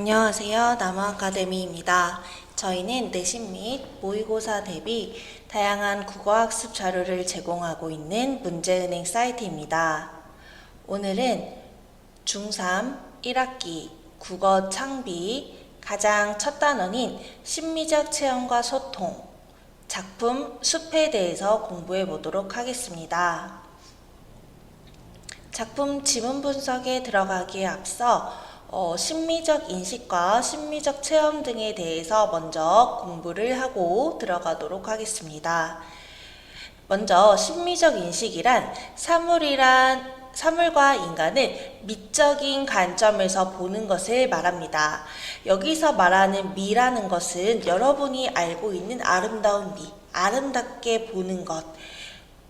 안녕하세요. 나무아카데미입니다. 저희는 내신 및 모의고사 대비 다양한 국어학습 자료를 제공하고 있는 문제은행 사이트입니다. 오늘은 중3 1학기 국어 창비 가장 첫 단원인 심미적 체험과 소통 작품 숲에 대해서 공부해 보도록 하겠습니다. 작품 지문 분석에 들어가기에 앞서 어, 심미적 인식과 심미적 체험 등에 대해서 먼저 공부를 하고 들어가도록 하겠습니다. 먼저 심미적 인식이란 사물이란 사물과 인간을 미적인 관점에서 보는 것을 말합니다. 여기서 말하는 미라는 것은 여러분이 알고 있는 아름다운 미, 아름답게 보는 것,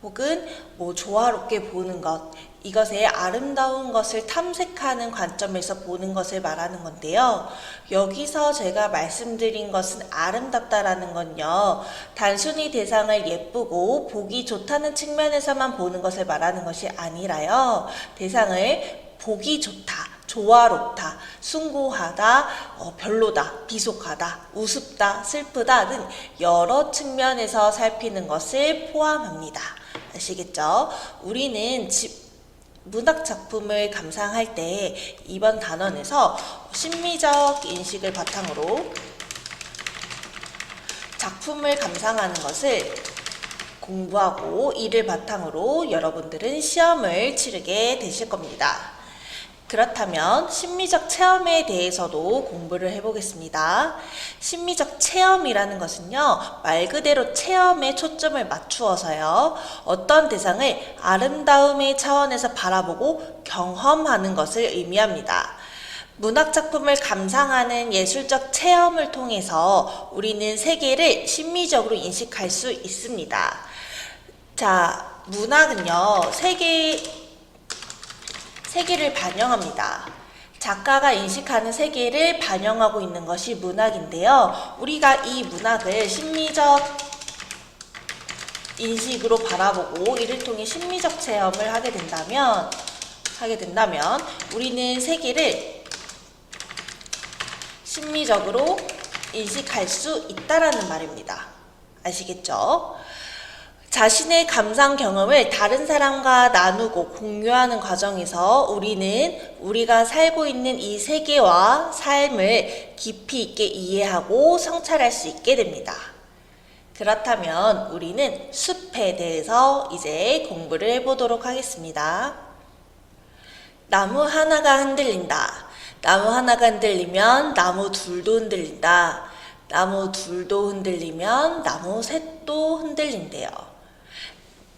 혹은 뭐 조화롭게 보는 것, 이것의 아름다운 것을 탐색하는 관점에서 보는 것을 말하는 건데요. 여기서 제가 말씀드린 것은 아름답다라는 건요. 단순히 대상을 예쁘고 보기 좋다는 측면에서만 보는 것을 말하는 것이 아니라요. 대상을 보기 좋다. 조화롭다, 숭고하다, 어, 별로다, 비속하다, 우습다, 슬프다 등 여러 측면에서 살피는 것을 포함합니다. 아시겠죠? 우리는 집, 문학 작품을 감상할 때 이번 단원에서 심미적 인식을 바탕으로 작품을 감상하는 것을 공부하고 이를 바탕으로 여러분들은 시험을 치르게 되실 겁니다. 그렇다면 심미적 체험에 대해서도 공부를 해보겠습니다. 심미적 체험이라는 것은요, 말 그대로 체험에 초점을 맞추어서요, 어떤 대상을 아름다움의 차원에서 바라보고 경험하는 것을 의미합니다. 문학 작품을 감상하는 예술적 체험을 통해서 우리는 세계를 심미적으로 인식할 수 있습니다. 자, 문학은요, 세계, 세계를 반영합니다. 작가가 인식하는 세계를 반영하고 있는 것이 문학인데요. 우리가 이 문학을 심리적 인식으로 바라보고 이를 통해 심리적 체험을 하게 된다면 하게 된다면 우리는 세계를 심리적으로 인식할 수 있다라는 말입니다. 아시겠죠? 자신의 감상 경험을 다른 사람과 나누고 공유하는 과정에서 우리는 우리가 살고 있는 이 세계와 삶을 깊이 있게 이해하고 성찰할 수 있게 됩니다. 그렇다면 우리는 숲에 대해서 이제 공부를 해보도록 하겠습니다. 나무 하나가 흔들린다. 나무 하나가 흔들리면 나무 둘도 흔들린다. 나무 둘도 흔들리면 나무 셋도 흔들린대요.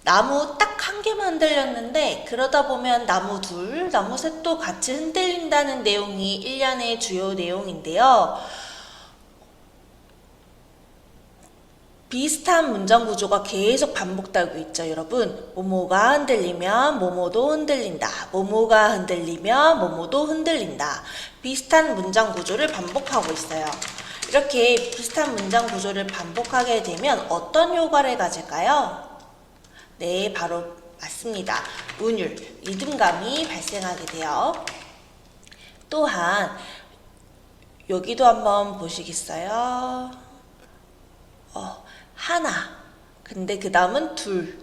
나무 딱 한 개만 흔들렸는데 그러다 보면 나무 둘, 나무 셋도 같이 흔들린다는 내용이 1년의 주요 내용인데요. 비슷한 문장 구조가 계속 반복되고 있죠, 여러분. 모모가 흔들리면 모모도 흔들린다. 모모가 흔들리면 모모도 흔들린다. 비슷한 문장 구조를 반복하고 있어요. 이렇게 비슷한 문장 구조를 반복하게 되면 어떤 효과를 가질까요? 네, 바로 맞습니다. 운율, 리듬감이 발생하게 돼요. 또한 여기도 한번 보시겠어요? 어, 하나. 근데 그 다음은 둘.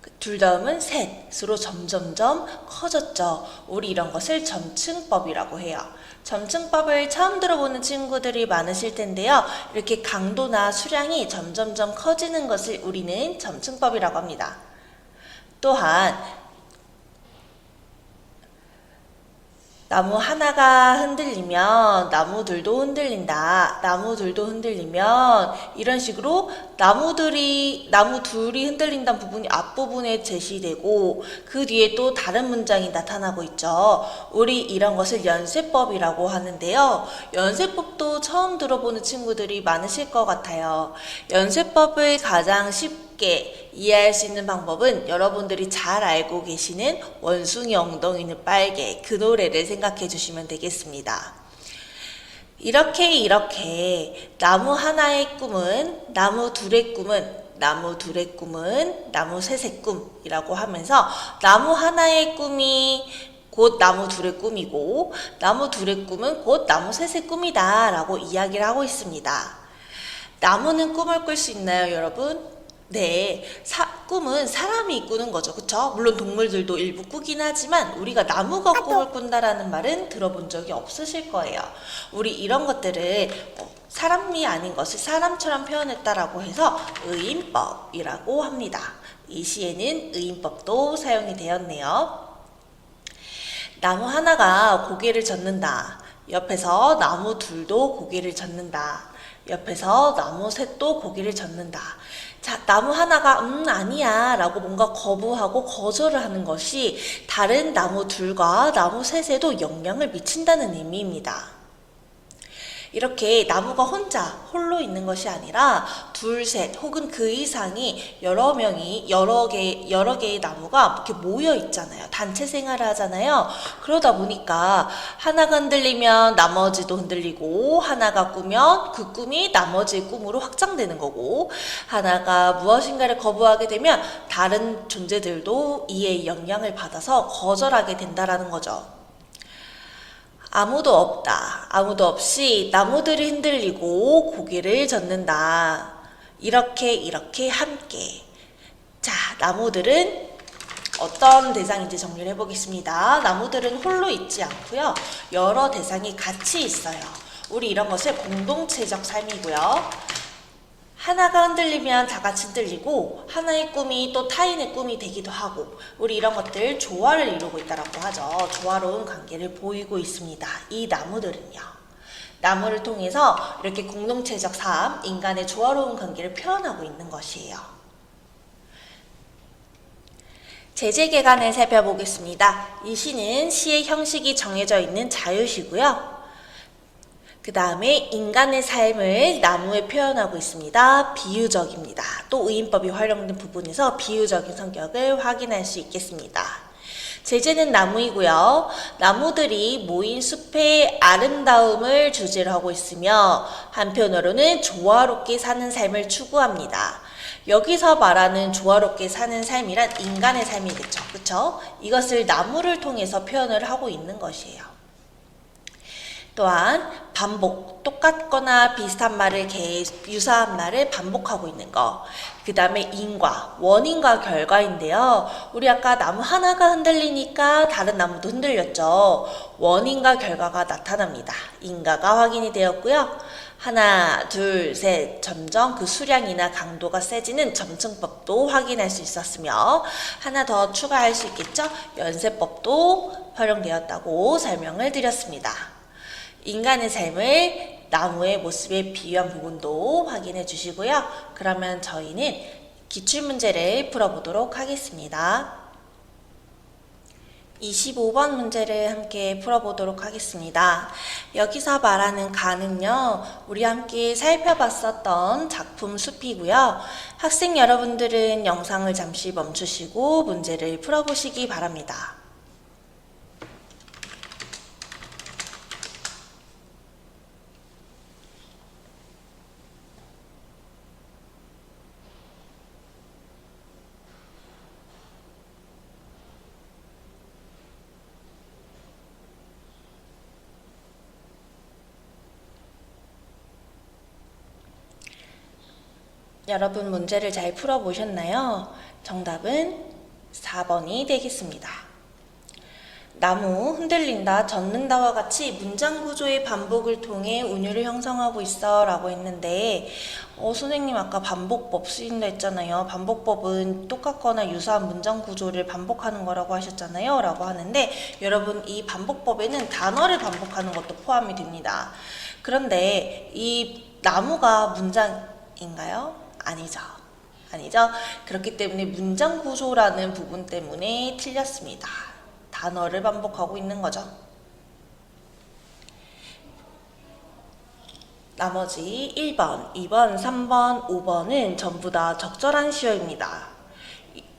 그둘 다음은 셋으로 점점점 커졌죠. 우리 이런 것을 점층법이라고 해요. 점층법을 처음 들어보는 친구들이 많으실 텐데요. 이렇게 강도나 수량이 점점점 커지는 것을 우리는 점층법이라고 합니다. 또한 나무 하나가 흔들리면 나무들도 흔들린다. 나무들도 흔들리면 이런 식으로 나무들이 나무 둘이 흔들린다는 부분이 앞부분에 제시되고 그 뒤에 또 다른 문장이 나타나고 있죠. 우리 이런 것을 연쇄법이라고 하는데요. 연쇄법도 처음 들어보는 친구들이 많으실 것 같아요. 연쇄법을 가장 쉽게 이해할 수 있는 방법은 여러분들이 잘 알고 계시는 원숭이 엉덩이는 빨개 그 노래를 생각해 주시면 되겠습니다. 이렇게 이렇게 나무 하나의 꿈은 나무 둘의 꿈은 나무 둘의 꿈은 나무 셋의 꿈이라고 하면서 나무 하나의 꿈이 곧 나무 둘의 꿈이고 나무 둘의 꿈은 곧 나무 셋의 꿈이다 라고 이야기를 하고 있습니다. 나무는 꿈을 꿀 수 있나요 여러분? 네, 사, 꿈은 사람이 꾸는 거죠. 그쵸? 물론 동물들도 일부 꾸긴 하지만 우리가 나무가 꿈을 꾼다라는 말은 들어본 적이 없으실 거예요. 우리 이런 것들을 어, 사람이 아닌 것을 사람처럼 표현했다라고 해서 의인법이라고 합니다. 이 시에는 의인법도 사용이 되었네요. 나무 하나가 고개를 젓는다. 옆에서 나무 둘도 고개를 젓는다. 옆에서 나무 셋도 고개를 젓는다. 자, 나무 하나가 음 아니야 라고 뭔가 거부하고 거절을 하는 것이 다른 나무 둘과 나무 셋에도 영향을 미친다는 의미입니다. 이렇게 나무가 혼자 홀로 있는 것이 아니라 둘, 셋 혹은 그 이상이 여러 명이 여러 개 여러 개의 나무가 이렇게 모여 있잖아요. 단체 생활을 하잖아요. 그러다 보니까 하나가 흔들리면 나머지도 흔들리고 하나가 꾸면 그 꿈이 나머지의 꿈으로 확장되는 거고 하나가 무엇인가를 거부하게 되면 다른 존재들도 이에 영향을 받아서 거절하게 된다라는 거죠. 아무도 없다. 아무도 없이 나무들이 흔들리고 고개를 젓는다. 이렇게 이렇게 함께. 자, 나무들은 어떤 대상인지 정리를 해보겠습니다. 나무들은 홀로 있지 않고요. 여러 대상이 같이 있어요. 우리 이런 것을 공동체적 삶이고요. 하나가 흔들리면 다 같이 흔들리고 하나의 꿈이 또 타인의 꿈이 되기도 하고 우리 이런 것들 조화를 이루고 있다라고 하죠. 조화로운 관계를 보이고 있습니다. 이 나무들은요. 나무를 통해서 이렇게 공동체적 삶, 인간의 조화로운 관계를 표현하고 있는 것이에요. 제재개간을 살펴보겠습니다. 이 시는 시의 형식이 정해져 있는 자유시고요. 그 다음에 인간의 삶을 나무에 표현하고 있습니다. 비유적입니다. 또 의인법이 활용된 부분에서 비유적인 성격을 확인할 수 있겠습니다. 제재는 나무이고요. 나무들이 모인 숲의 아름다움을 주제로 하고 있으며 한편으로는 조화롭게 사는 삶을 추구합니다. 여기서 말하는 조화롭게 사는 삶이란 인간의 삶이겠죠. 그쵸? 이것을 나무를 통해서 표현을 하고 있는 것이에요. 또한 반복, 똑같거나 비슷한 말을 계속 유사한 말을 반복하고 있는 거. 그 다음에 인과, 원인과 결과인데요. 우리 아까 나무 하나가 흔들리니까 다른 나무도 흔들렸죠. 원인과 결과가 나타납니다. 인과가 확인이 되었고요. 하나, 둘, 셋, 점점 그 수량이나 강도가 세지는 점층법도 확인할 수 있었으며, 하나 더 추가할 수 있겠죠? 연쇄법도 활용되었다고 설명을 드렸습니다. 인간의 삶을 나무의 모습에 비유한 부분도 확인해 주시고요. 그러면 저희는 기출문제를 풀어보도록 하겠습니다. 25번 문제를 함께 풀어보도록 하겠습니다. 여기서 말하는 가는요, 우리 함께 살펴봤었던 작품 숲이고요. 학생 여러분들은 영상을 잠시 멈추시고 문제를 풀어보시기 바랍니다. 여러분 문제를 잘 풀어보셨나요? 정답은 4번이 되겠습니다. 나무 흔들린다, 젓는다와 같이 문장 구조의 반복을 통해 운율을 형성하고 있어 라고 했는데 어, 선생님 아까 반복법 쓰인다 했잖아요. 반복법은 똑같거나 유사한 문장 구조를 반복하는 거라고 하셨잖아요. 라고 하는데 여러분 이 반복법에는 단어를 반복하는 것도 포함이 됩니다. 그런데 이 나무가 문장인가요? 아니죠. 아니죠. 그렇기 때문에 문장 구조라는 부분 때문에 틀렸습니다. 단어를 반복하고 있는 거죠. 나머지 1번, 2번, 3번, 5번은 전부 다 적절한 시어입니다.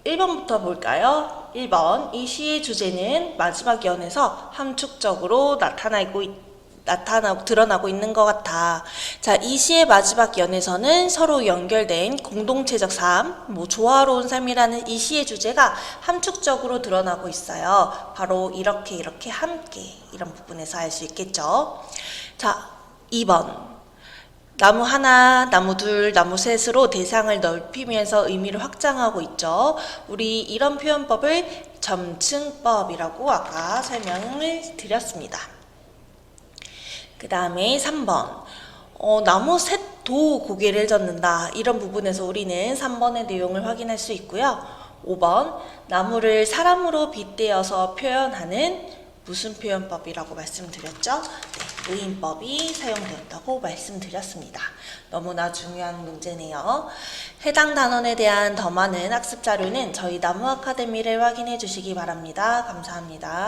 1번부터 볼까요? 1번, 이 시의 주제는 마지막 연에서 함축적으로 나타나고 있, 나타나고 드러나고 있는 것 같아. 자, 이 시의 마지막 연에서는 서로 연결된 공동체적 삶, 뭐 조화로운 삶이라는 이 시의 주제가 함축적으로 드러나고 있어요. 바로 이렇게 이렇게 함께 이런 부분에서 알 수 있겠죠. 자, 2번. 나무 하나, 나무 둘, 나무 셋으로 대상을 넓히면서 의미를 확장하고 있죠. 우리 이런 표현법을 점층법이라고 아까 설명을 드렸습니다. 그 다음에 3번. 어, 나무 셋도 고개를 젓는다. 이런 부분에서 우리는 3번의 내용을 확인할 수 있고요. 5번. 나무를 사람으로 빗대어서 표현하는 무슨 표현법이라고 말씀드렸죠? 네, 의인법이 사용되었다고 말씀드렸습니다. 너무나 중요한 문제네요. 해당 단원에 대한 더 많은 학습 자료는 저희 나무 아카데미를 확인해 주시기 바랍니다. 감사합니다.